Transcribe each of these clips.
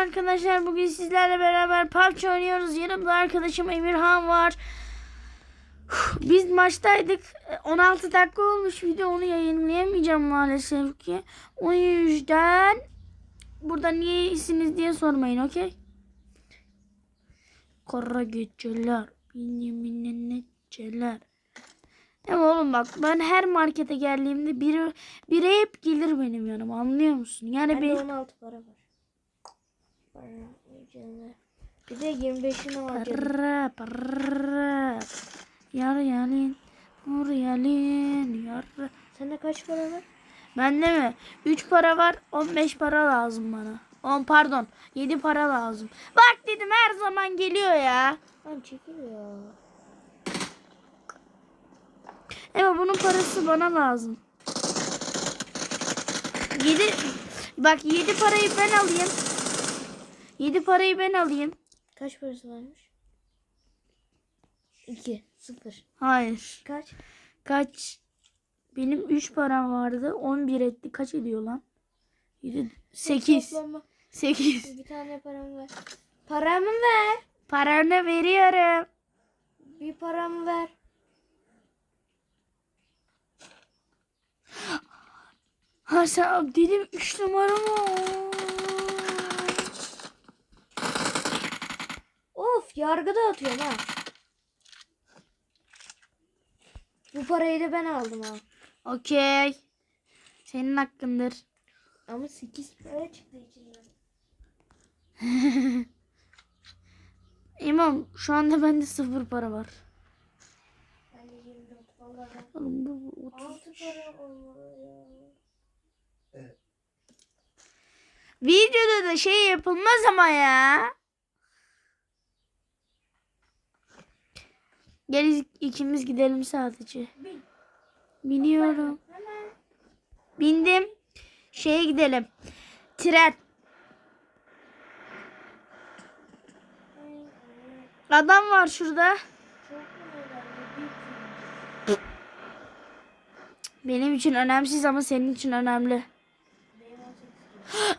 arkadaşlar. Bugün sizlerle beraber PUBG oynuyoruz. Yanımda arkadaşım Emirhan var. Biz maçtaydık. 16 dakika olmuş video. Onu yayınlayamayacağım maalesef ki. O yüzden burada niye iyisiniz diye sormayın okey? Kara geceler. Benim netçeler. Ama oğlum bak ben her markete geldiğimde biri, biri hep gelir benim yanıma anlıyor musun? Yani ben 16 para var. Bir de 25'ine var para para yar yalin nur yalin yar. Sende kaç para var? Bende mi? 3 para var 15 para lazım bana. 10 pardon 7 para lazım. Bak dedim her zaman geliyor ya. Lan çekil ya. Ama bunun parası bana lazım. 7 bak 7 parayı ben alayım. 7 parayı ben alayım. Kaç parası varmış? 2 0. Hayır. Kaç? Kaç? Benim 3 param vardı. 11 etti. Kaç ediyor lan? 7 8 Toplama. 8 Bir tane paramı ver. Paramı ver. Paranı veriyorum. Bir paramı ver. Ha sen dedim 3 numara mı? Of yargıda atıyorum ha. Bu parayı da ben aldım ha. Okey. Senin hakkındır. Ama 8 para çıktı içinden. İmam şu anda bende sıfır para var. Bende 24 vallahi. Oğlum bu bu- 6 para olmalı ya. Videoda da şey yapılmaz ama ya. Gel ikimiz gidelim sadece. Bin. Biniyorum. Bindim. Şeye gidelim. Tren. Adam var şurada. Benim için önemsiz ama senin için önemli. Benim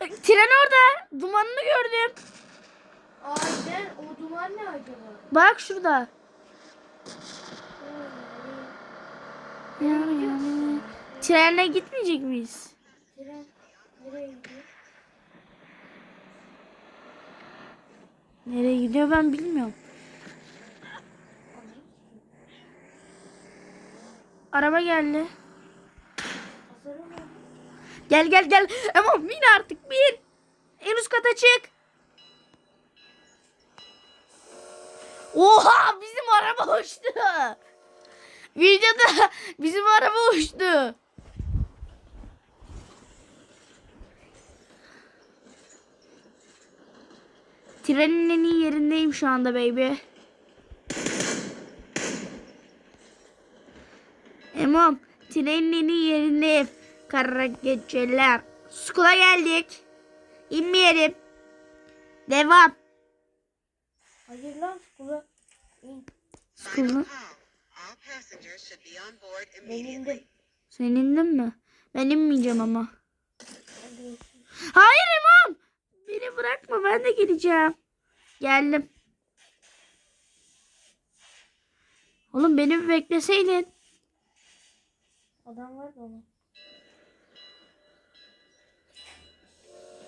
18 Tren orada. Dumanını gördüm. Aynen o duman ne acaba? Bak şurada. Yani yani. Trenle gitmeyecek miyiz? Nereye gidiyor? Nereye gidiyor ben bilmiyorum. Araba geldi. Gel gel gel. Ama bin artık bin. En üst kata çık. Oha bizim araba uçtu. Videoda bizim araba uçtu. Trenin en iyi yerindeyim şu anda baby. Emom, trenin en iyi yerindeyim. Kara geceler. Skula geldik. İnmeyelim. Devam. Hayır lan skula. Skula. All passengers should be on board Ben immediately. indim. Sen indin mi? Ben inmeyeceğim ama. Hayır imam. Beni bırakma ben de geleceğim. Geldim. Oğlum beni bir bekleseydin. Adam var onun.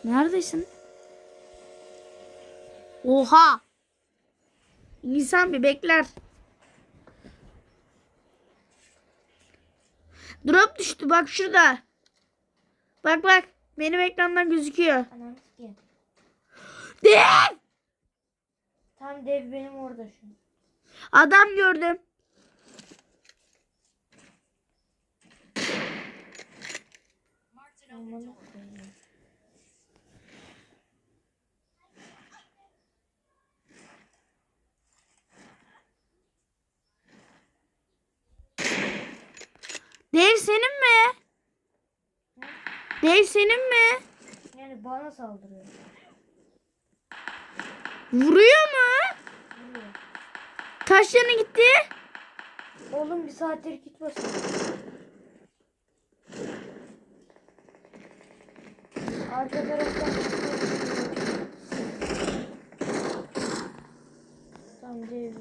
Neredesin? Oha. İnsan bir bekler. Drop düştü bak şurada. Bak bak. Benim ekrandan gözüküyor. Anam. Dev! Tam dev benim orada şu. Adam gördüm. Aman. Dev senin mi? Dev senin mi? Yani bana saldırıyor. Vuruyor mu? Vuruyor. Kaç yana gitti? Oğlum bir saattir gitmesin. Arka taraftan Tam değil.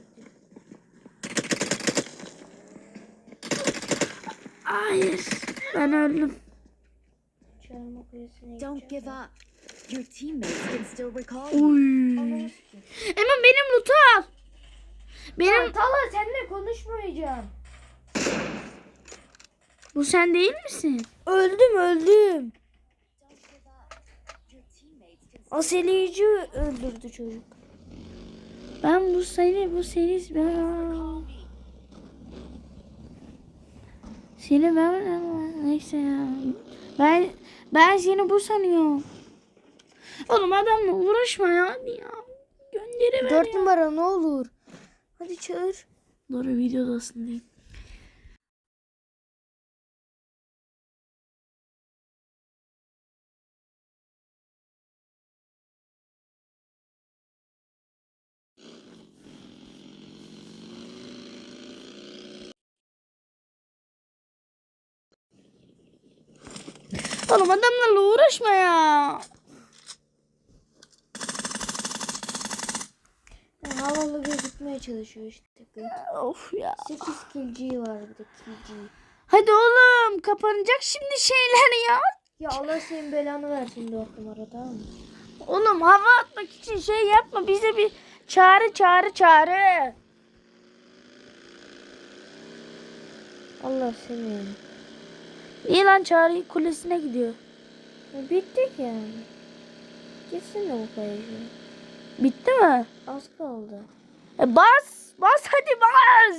Hayır. Ben öldüm. Don't give up. Your teammates can still recall you. Uy. Hemen benim loot'u al. Benim Lan Tala seninle konuşmayacağım. bu sen değil misin? Öldüm öldüm. Aselici öldürdü çocuk. Ben bu seni bu seni ben seni ben neyse ya. Ben ben seni bu sanıyorum. Oğlum adamla uğraşma ya. hadi ya. Gönderiver Dört ya. numara ne olur. Hadi çağır. Doğru videodasın Oğlum adamlarla uğraşma ya. Havalı gözükmeye çalışıyor işte. Of ya. 8 kilci var bir de kilci. Hadi oğlum kapanacak şimdi şeyler ya. Ya Allah senin belanı versin 4 numara tamam mı? Oğlum hava atmak için şey yapma. Bize bir çağrı çağrı çağrı. Allah seni. İyi lan çağrı kulesine gidiyor. Ya bittik yani. Gitsin de bu kayıcı. Bitti mi? Az kaldı. E bas. Bas hadi bas.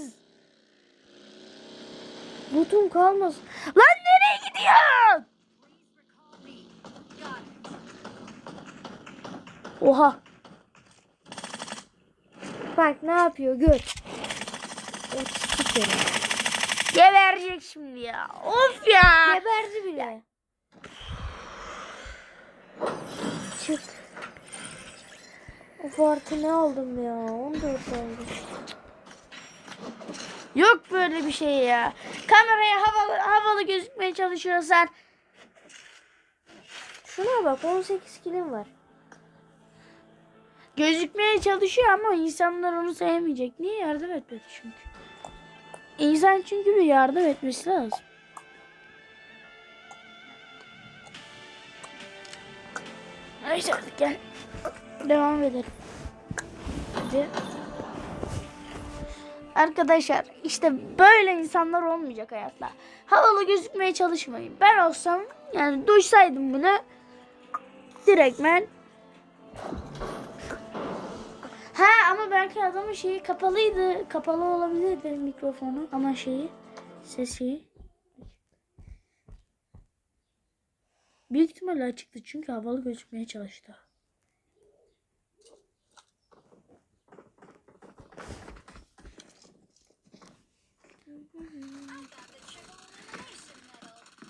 Butum kalmasın. Lan nereye gidiyorsun? Oha. Bak ne yapıyor gör. Geberecek şimdi ya. Of ya. Geberdi bile. Çık. Artı ne aldım ya? 14 aldım. Yok böyle bir şey ya. Kameraya havalı havalı gözükmeye çalışıyorsan. Şuna bak 18 kilim var. Gözükmeye çalışıyor ama insanlar onu sevmeyecek. Niye yardım etmedi çünkü? İnsan çünkü bir yardım etmesi lazım. Neyse gel. Devam edelim. Hadi. Arkadaşlar işte böyle insanlar olmayacak hayatta. Havalı gözükmeye çalışmayın. Ben olsam yani duysaydım bunu direktmen Ha ama belki adamın şeyi kapalıydı. Kapalı olabilirdi mikrofonu ama şeyi ses şeyi. Büyük ihtimalle açıktı çünkü havalı gözükmeye çalıştı.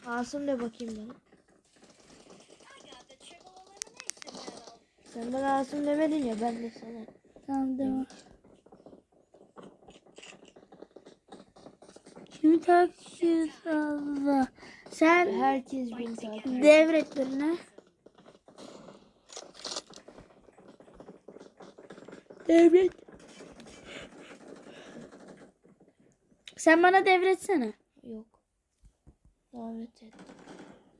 Asım de bakayım bana. Sen bana Asım demedin ya ben de sana. Tamam devam. Kimi takip Allah. Sen Herkes beni takip ediyor. devretlerine. Devret. Sen bana devretsene. Yok. Davet et.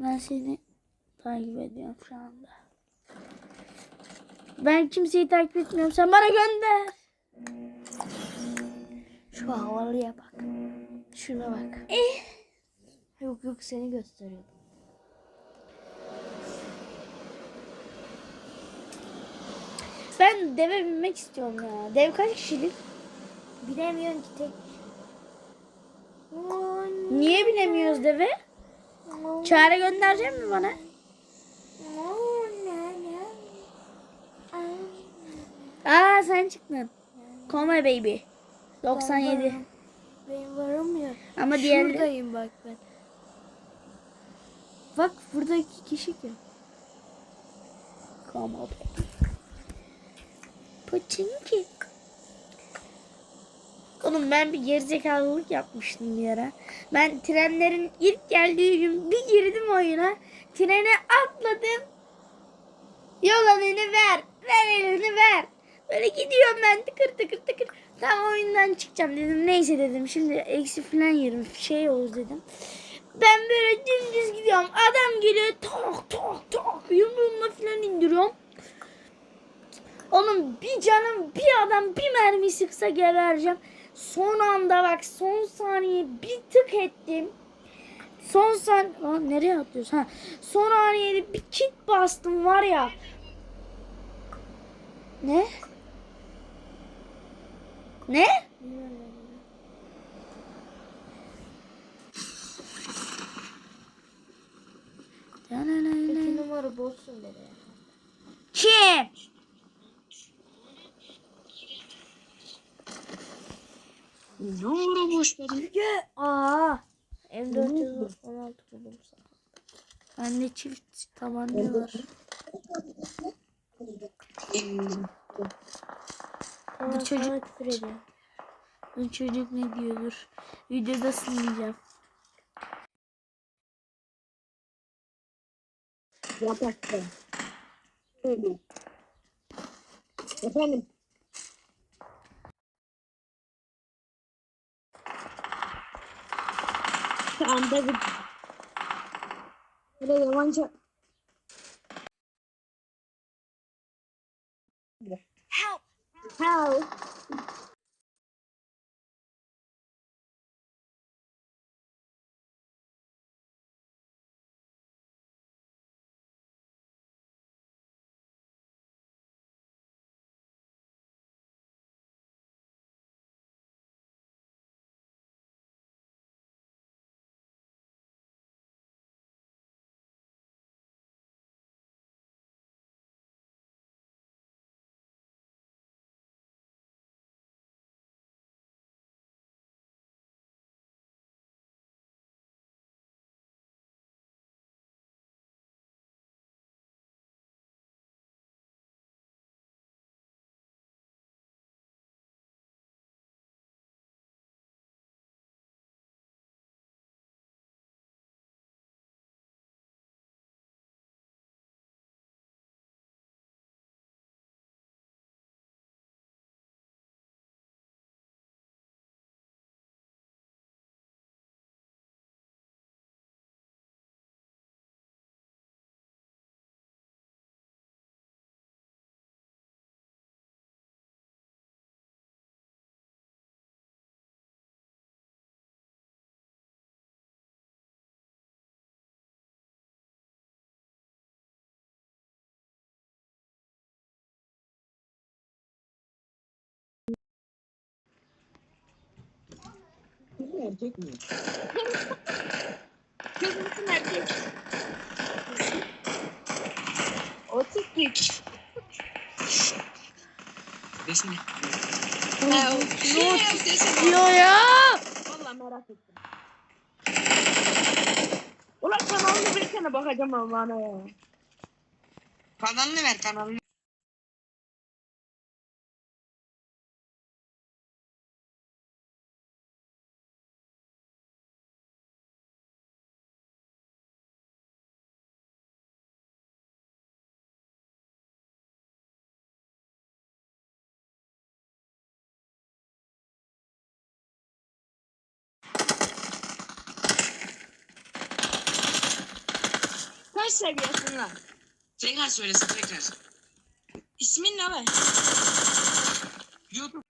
Ben seni takip ediyorum şu anda. Ben kimseyi takip etmiyorum. Sen bana gönder. Şu havalıya bak. Şuna bak. Yok yok seni gösteriyor. Ben deve binmek istiyorum ya. Dev kaç kişilik? Bilemiyorsun ki tek. Niye binemiyoruz deve? Çare gönderecek mi bana? Aa sen çıktın. Come baby. 97. Benim varım ya. Ama diğerleri... Şuradayım bak ben. Bak burada iki kişi ki. Come baby. Pıçınki. Oğlum ben bir gerizekalılık yapmıştım bir ara. Ben trenlerin ilk geldiği gün bir girdim oyuna. Trene atladım. Yol elini ver. Ver elini ver. Böyle gidiyorum ben tıkır tıkır tıkır. Tam oyundan çıkacağım dedim. Neyse dedim. Şimdi eksi falan yerim. Şey olur dedim. Ben böyle dümdüz gidiyorum. Adam geliyor tok tok tok yumruğumla falan indiriyorum. Oğlum bir canım bir adam bir mermi sıksa gebereceğim. Son anda bak son saniye bir tık ettim. Son san Aa, nereye atlıyoruz? Ha. Son saniyede bir kit bastım var ya. Ne? Ne? İki numara bozsun dedi. Kim? Ne dedim. Aa. M416 buldum sana. Bende çift tabanca var. Tamam, çocuk- sana küfür ediyor. Bu çocuk ne diyordur? Videoda sınayacağım. Yatakta. Öyle. Efendim. Anda Böyle yamanca Help! Help. Erkek mi? Kız mısın erkek? O sikik. Desene. Ha, o şey sesi Diyor ya. Valla merak ettim. Ulan kanalını versene bakacağım Allah'ına ya. Kanalını ver kanalını. Kaç seviyesin lan? Tekrar söylesin tekrar. İsmin ne lan? YouTube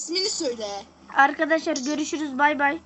İsmini söyle. Arkadaşlar görüşürüz bay bay.